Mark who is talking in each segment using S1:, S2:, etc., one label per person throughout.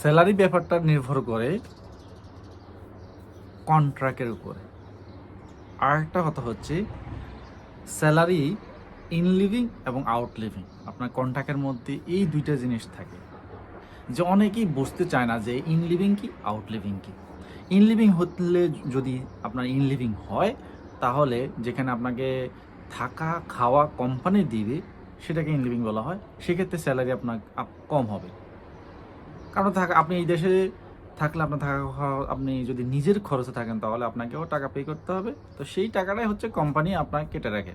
S1: Salary ব্যাপারটা নির্ভর করে কন্ট্রাক্টের উপরে। আরেকটা কথা হচ্ছে, স্যালারি ইন লিভিং এবং আউট লিভিং, আপনার কন্ট্রাক্টের মধ্যে এই দুইটা জিনিস থাকে। যে অনেকেই বুঝতে চায় না যে ইন লিভিং কি, আউট লিভিং কি। ইন লিভিং হলে যদি আপনার ইন লিভিং হয়, তাহলে যেখানে আপনাকে থাকা, খাওয়া কোম্পানি দিবে, সেটাকে ইন লিভিং বলা হয়। সেক্ষেত্রে স্যালারি আপনার কম হবে। কারণ থাকা, আপনি এই দেশে থাকলে আপনার থাকা খাওয়া, আপনি যদি নিজের খরচে থাকেন তাহলে আপনাকেও টাকা পে করতে হবে। তো সেই টাকাটাই হচ্ছে কোম্পানি আপনাকে কেটে রাখে।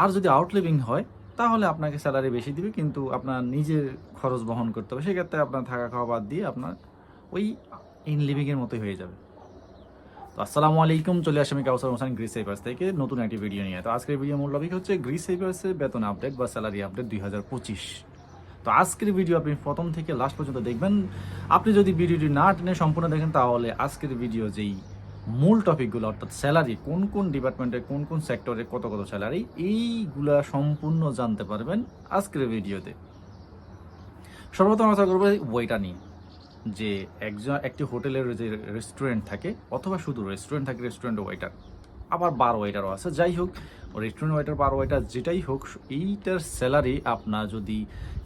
S1: আর যদি আউট লিভিং হয়, তাহলে আপনাকে স্যালারি বেশি দিবে, কিন্তু আপনার নিজের খরচ বহন করতে হবে। সেক্ষেত্রে আপনার থাকা খাওয়া বাদ দিয়ে আপনার ওই ইন লিভিংয়ের মতোই হয়ে যাবে। তো আসসালামু আলাইকুম, চলে আসি আমি কাউসার হোসেন গ্রিস সেভার্স থেকে নতুন একটি ভিডিও নিয়ে। তো আজকের ভিডিও মূল টপিক হচ্ছে গ্রিস সেভার্সের বেতন আপডেট বা স্যালারি আপডেট দুই হাজার পঁচিশ। তো আজকের ভিডিও আপনি প্রথম থেকে লাস্ট পর্যন্ত দেখবেন। আপনি যদি ভিডিওটি না টেনে সম্পূর্ণ দেখেন, তাহলে আজকের ভিডিও যেই মূল টপিকগুলো অর্থাৎ স্যালারি কোন কোন ডিপার্টমেন্টে কোন কোন সেক্টরে কত কত স্যালারি এইগুলা সম্পূর্ণ জানতে পারবেন আজকের ভিডিওতে সর্বপ্রথম আলোচনা করব ওয়েটা নিয়ে, যে একজন, একটি হোটেলের যে রেস্টুরেন্ট থাকে, অথবা শুধু রেস্টুরেন্ট থাকে রেস্টুরেন্ট ওয়েটার আবার বারো ওয়েটারও আছে। যাই হোক রেস্টুরেন্ট ওয়েটার বারো ওয়েটার যেটাই হোক, এইটার স্যালারি আপনার যদি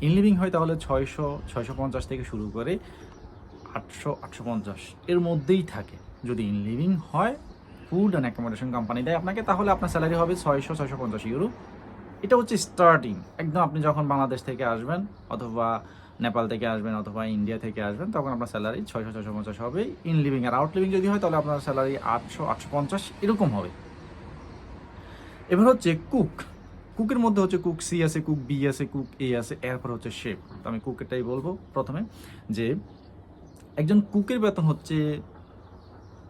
S1: ইনলিভিং হয় তাহলে ছয়শো ছয়শো পঞ্চাশ থেকে শুরু করে আটশো আটশো পঞ্চাশ এর মধ্যেই থাকে। যদি ইনলিভিং হয় ফুড অ্যান্ড অ্যাকোমোডেশন কোম্পানি দেয় আপনাকে, তাহলে আপনার স্যালারি হবে ছয়শো ছয়শো পঞ্চাশ ইউরো এটা হচ্ছে স্টার্টিং একদম আপনি যখন বাংলাদেশ থেকে আসবেন অথবা নেপাল থেকে আসবেন অথবা ইন্ডিয়া থেকে আসবেন, তখন আপনার স্যালারি ছয়শো ছয়শো পঞ্চাশ হবে। ইন লিভিং আর আউট লিভিং যদি হয়, তাহলে আপনার স্যালারি আটশো আটশো পঞ্চাশ, এরকম হবে। এবার হচ্ছে কুক কুকের মধ্যে হচ্ছে কুক সি আছে কুক বি আছে কুক এ আছে, এরপর হচ্ছে শেপ তো আমি কুকেরটাই বলব প্রথমে, যে একজন কুকের বেতন হচ্ছে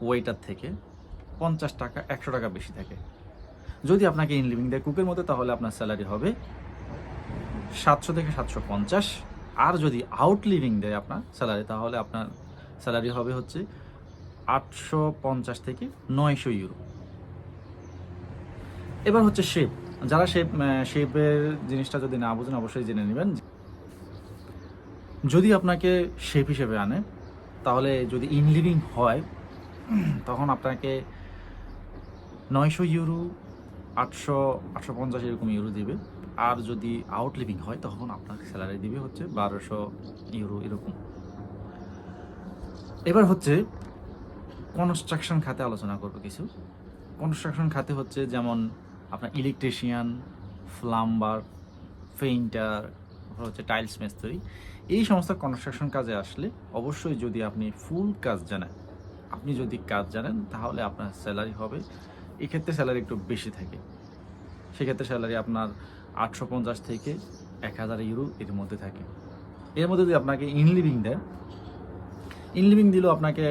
S1: ওয়েটার থেকে পঞ্চাশ টাকা, একশো টাকা বেশি থাকে। যদি আপনাকে ইন লিভিং দেয় কুকের মধ্যে, তাহলে আপনার স্যালারি হবে সাতশো থেকে সাতশো পঞ্চাশ। আর যদি আউট লিভিং দেয় আপনার স্যালারি তাহলে আপনার স্যালারি হবে হচ্ছে আটশো পঞ্চাশ থেকে নয়শো ইউরো এবার হচ্ছে শেপ যারা শেপ শেপের জিনিসটা যদি না বুঝেন, অবশ্যই জেনে নেবেন। যদি আপনাকে শেপ হিসেবে আনে, তাহলে যদি ইন লিভিং হয়, তখন আপনাকে নয়শো ইউরো আটশো আটশো পঞ্চাশ এরকম ইউরো দিবে। আর যদি আউট লিভিং হয়, তখন আপনাকে স্যালারি দিবে হচ্ছে বারোশো ইউরো এরকম। এবার হচ্ছে কনস্ট্রাকশন খাতে আলোচনা করব কিছু। কনস্ট্রাকশন খাতে হচ্ছে যেমন আপনার ইলেকট্রিশিয়ান প্লাম্বার পেইন্টার হচ্ছে টাইলস মিস্ত্রি এই সমস্ত কনস্ট্রাকশন কাজে আসলে অবশ্যই যদি আপনি ফুল কাজ জানেন, আপনি যদি কাজ জানেন, তাহলে আপনার স্যালারি হবে। এক্ষেত্রে স্যালারি একটু বেশি থাকে। সেক্ষেত্রে স্যালারি আপনার আটশো পঞ্চাশ থেকে এক হাজার ইউরো এর মধ্যে থাকে। এর মধ্যে যদি আপনাকে ইন লিভিং দেয় ইন লিভিং দিলেও আপনাকে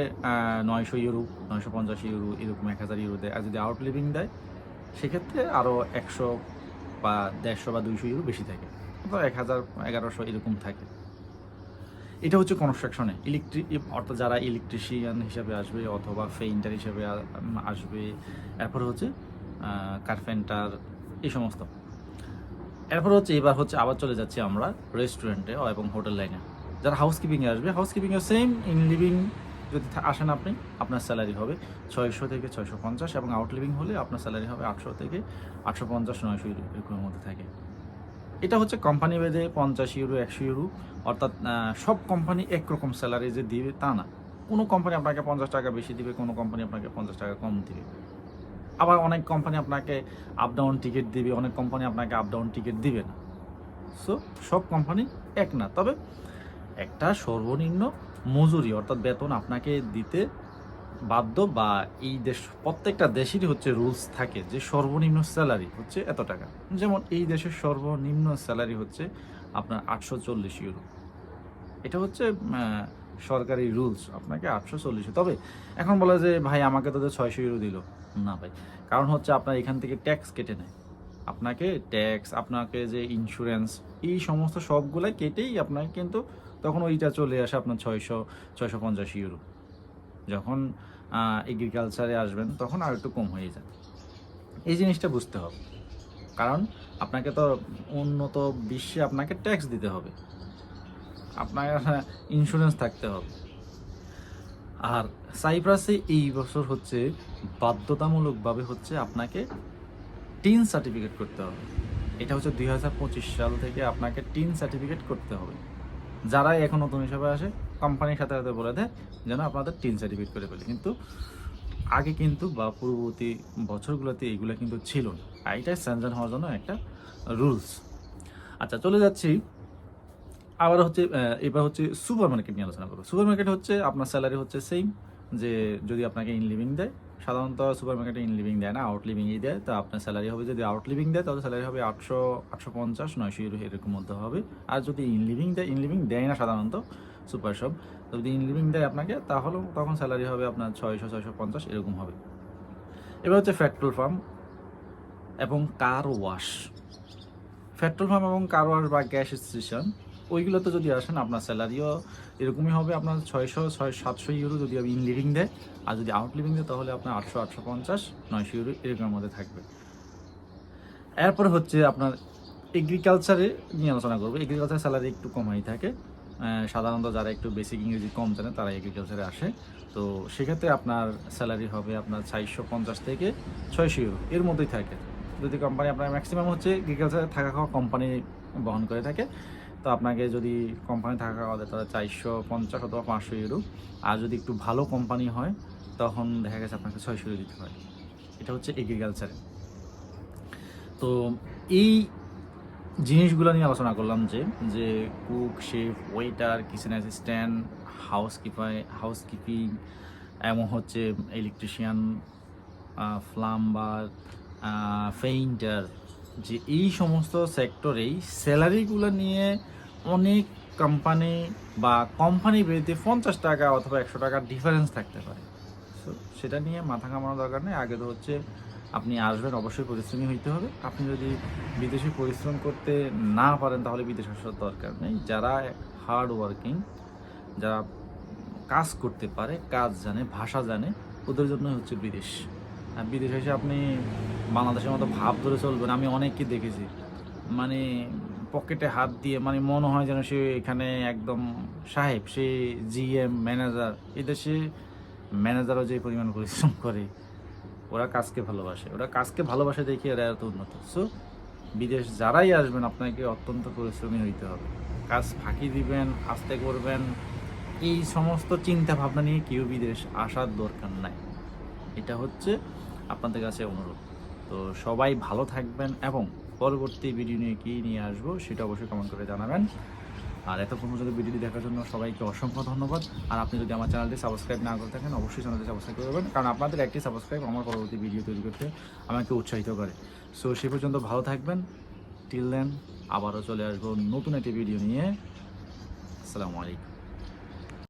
S1: নয়শো ইউরো, নয়শো পঞ্চাশ ইউরো, এরকম এক হাজার ইউরো দেয়। আর যদি আউট লিভিং দেয়, সেক্ষেত্রে আরও একশো বা দেড়শো বা দুইশো ইউরো বেশি থাকে। অথবা এক হাজার, এগারোশো এরকম থাকে। এটা হচ্ছে কনস্ট্রাকশনে ইলেকট্রিক অর্থাৎ যারা ইলেকট্রিশিয়ান হিসাবে আসবে অথবা পেইন্টার হিসাবে আসবে, এরপর হচ্ছে কার্পেন্টার এই সমস্ত। এরপর হচ্ছে এবার হচ্ছে আবার চলে যাচ্ছি আমরা রেস্টুরেন্টে এবং হোটেল লাইনে যারা হাউসকিপিংয়ে আসবে হাউসকিপিংয়ে সেম ইন লিভিং যদি আসেন আপনি, আপনার স্যালারি হবে ছয়শো থেকে ছয়শো পঞ্চাশ এবং আউট লিভিং হলে আপনার স্যালারি হবে আটশো থেকে আটশো পঞ্চাশ, নয়শো ইউরো এরকমের মধ্যে থাকে। এটা হচ্ছে কোম্পানি ভেদে পঞ্চাশ ইউরো, একশো ইউরো, অর্থাৎ সব কোম্পানি একরকম স্যালারি যে দিবে তা না। কোনো কোম্পানি আপনাকে পঞ্চাশ টাকা বেশি দিবে, কোনো কোম্পানি আপনাকে পঞ্চাশ টাকা কম দিবে। আবার অনেক কোম্পানি আপনাকে আপ ডাউন টিকিট দিবে, অনেক কোম্পানি আপনাকে আপ ডাউন টিকিট দিবে না। সো সব কোম্পানি এক না। তবে একটা সর্বনিম্ন মজুরি, অর্থাৎ বেতন আপনাকে দিতে বাধ্য বা এই দেশ, প্রত্যেকটা দেশেরই হচ্ছে রুলস থাকে যে সর্বনিম্ন স্যালারি হচ্ছে এত টাকা। যেমন এই দেশের সর্বনিম্ন স্যালারি হচ্ছে আপনার আটশো চল্লিশ ইউরো এটা হচ্ছে সরকারি রুলস আপনাকে আটশো চল্লিশ। তবে এখন বলে যে, ভাই, আমাকে তো ছয়শো ইউরো দিল। না ভাই। কারণ হচ্ছে আপনার এখান থেকে ট্যাক্স কেটে নেয়। আপনাকে ট্যাক্স আপনাকে যে ইন্স্যুরেন্স এই সমস্ত সবগুলাই কেটেই আপনাকে কিন্তু তখন ওইটা চলে আসে আপনার ছয়শো ছয়শো পঞ্চাশ ইউরো যখন এগ্রিকালচারে আসবেন, তখন আর একটু কম হয়ে যায়। এই জিনিসটা বুঝতে হবে। কারণ আপনাকে তো উন্নত বিশ্বে আপনাকে ট্যাক্স দিতে হবে। আপনার ইন্স্যুরেন্স থাকতে হবে। আর সাইপ্রাসে এই বছর হচ্ছে বাধ্যতামূলকভাবে হচ্ছে আপনাকে টিন সার্টিফিকেট করতে হবে। এটা হচ্ছে দুই হাজার পঁচিশ সাল থেকে আপনাকে টিন সার্টিফিকেট করতে হবে। যারা এখন নতুন হিসাবে আসে, কোম্পানির সাথে সাথে বলে দেয় যেন আপনাদের টিন সার্টিফিকেট করে ফেলে। কিন্তু আগে কিন্তু বা পূর্ববর্তী বছরগুলোতে এইগুলো কিন্তু ছিল না। আর এটাই স্যানজান হওয়ার জন্য একটা রুলস। আচ্ছা চলে যাচ্ছি আবার হচ্ছে এবার হচ্ছে সুপার মার্কেট নিয়ে আলোচনা করব। সুপার মার্কেট হচ্ছে, আপনার স্যালারি হচ্ছে সেম যে যদি আপনাকে ইন লিভিং দেয়। সাধারণত সুপার মার্কেটে ইন লিভিং দেয় না আউট লিভিংই দেয়। তো আপনার স্যালারি হবে যদি আউট লিভিং দেয়, তাহলে স্যালারি হবে আটশো আটশো পঞ্চাশ, নয়শো এরকম মধ্যে হবে। আর যদি ইন লিভিং দেয় ইন লিভিং দেয় না সাধারণত সুপার শপ যদি ইন লিভিং দেয় আপনাকে, তাহলে তখন স্যালারি হবে আপনার ছয়শো ছয়শো পঞ্চাশ, এরকম হবে। এবার হচ্ছে পেট্রোল পাম্প এবং কার ওয়াশ পেট্রোল পাম্প এবং কার ওয়াশ বা গ্যাস স্টেশন ওইগুলোতে যদি আসেন, আপনার স্যালারিও এরকমই হবে। আপনার ছয়শো, ছয়, সাতশো ইউরো যদি ইন লিভিং দেয়, আর যদি আউট লিভিং দেয়, তাহলে আপনার আটশো আটশো পঞ্চাশ, নয়শো ইউরো এরকমের মধ্যে থাকবে। এরপর হচ্ছে আপনার এগ্রিকালচারে নিয়ে আলোচনা করব। এগ্রিকালচার স্যালারি একটু কমাই থাকে। সাধারণত যারা একটু বেসিক ইংরেজি কম জানে তারা এগ্রিকালচারে আসে। তো সেক্ষেত্রে আপনার স্যালারি হবে আপনার চারশো পঞ্চাশ থেকে ছয়শো ইউরো এর মধ্যেই থাকে। যদি কোম্পানি আপনার ম্যাক্সিমাম হচ্ছে এগ্রিকালচারে থাকা খাওয়া কোম্পানি বহন করে থাকে। তো আপনাকে যদি কোম্পানি থাকা দেয় তাহলে চারশো পঞ্চাশ অথবা পাঁচশো ইউরো আর যদি একটু ভালো কোম্পানি হয়, তখন দেখা গেছে আপনাকে ছয়শো ইউরো দিতে হয়। এটা হচ্ছে এগ্রিকালচারে তো এই জিনিসগুলো নিয়ে আলোচনা করলাম যে যে cook chef waiter kitchen assistant housekeeper housekeeping এবং হচ্ছে ইলেকট্রিশিয়ান প্লাম্বার পেইন্টার যে এই সমস্ত সেক্টরেই স্যালারিগুলো নিয়ে অনেক কোম্পানি বা কোম্পানি বেরিতে পঞ্চাশ টাকা অথবা একশো টাকার ডিফারেন্স থাকতে পারে। সো সেটা নিয়ে মাথা কামানোর দরকার নেই। আগে তো হচ্ছে আপনি আসবেন, অবশ্যই পরিশ্রমী হইতে হবে। আপনি যদি বিদেশে পরিশ্রম করতে না পারেন, তাহলে বিদেশ আসার দরকার নেই। যারা হার্ড ওয়ার্কিং যারা কাজ করতে পারে, কাজ জানে, ভাষা জানে, ওদের জন্য হচ্ছে বিদেশ। আর বিদেশে এসে আপনি বাংলাদেশের মতো ভাব ধরে চলবেন, আমি অনেককে দেখেছি। মানে পকেটে হাত দিয়ে মানে মনে হয় যেন সে এখানে একদম সাহেব, সে জিএম ম্যানেজার এদেশে ম্যানেজারও যে পরিমাণ পরিশ্রম করে, ওরা কাজকে ভালোবাসে। ওরা কাজকে ভালোবাসে দেখে এরা এত উন্নত। সো বিদেশ যারাই আসবেন, আপনাকে অত্যন্ত পরিশ্রমী হইতে হবে। কাজ ফাঁকি দিবেন, আস্তে করবেন। এই সমস্ত চিন্তা ভাবনা নিয়ে কেউ বিদেশ আসার দরকার নাই। এটা হচ্ছে আপনাদের কাছে অনুরোধ। তো সবাই ভালো থাকবেন এবং পরবর্তী ভিডিও নিয়ে কী নিয়ে আসব সেটা অবশ্যই কমেন্ট করে জানাবেন। আর এতক্ষণ পর্যন্ত ভিডিওটি দেখার জন্য সবাইকে অসংখ্য ধন্যবাদ। আর আপনি যদি আমার চ্যানেলটি সাবস্ক্রাইব না করে থাকেন, অবশ্যই চ্যানেলটি সাবস্ক্রাইব করবেন কারণ আপনাদের একটি সাবস্ক্রাইব আমার পরবর্তী ভিডিও তৈরি করতে আমাকে উৎসাহিত করে। সো সে পর্যন্ত ভালো থাকবেন। টিল দেন আবারও চলে আসব নতুন একটি ভিডিও নিয়ে। আসসালামু আলাইকুম।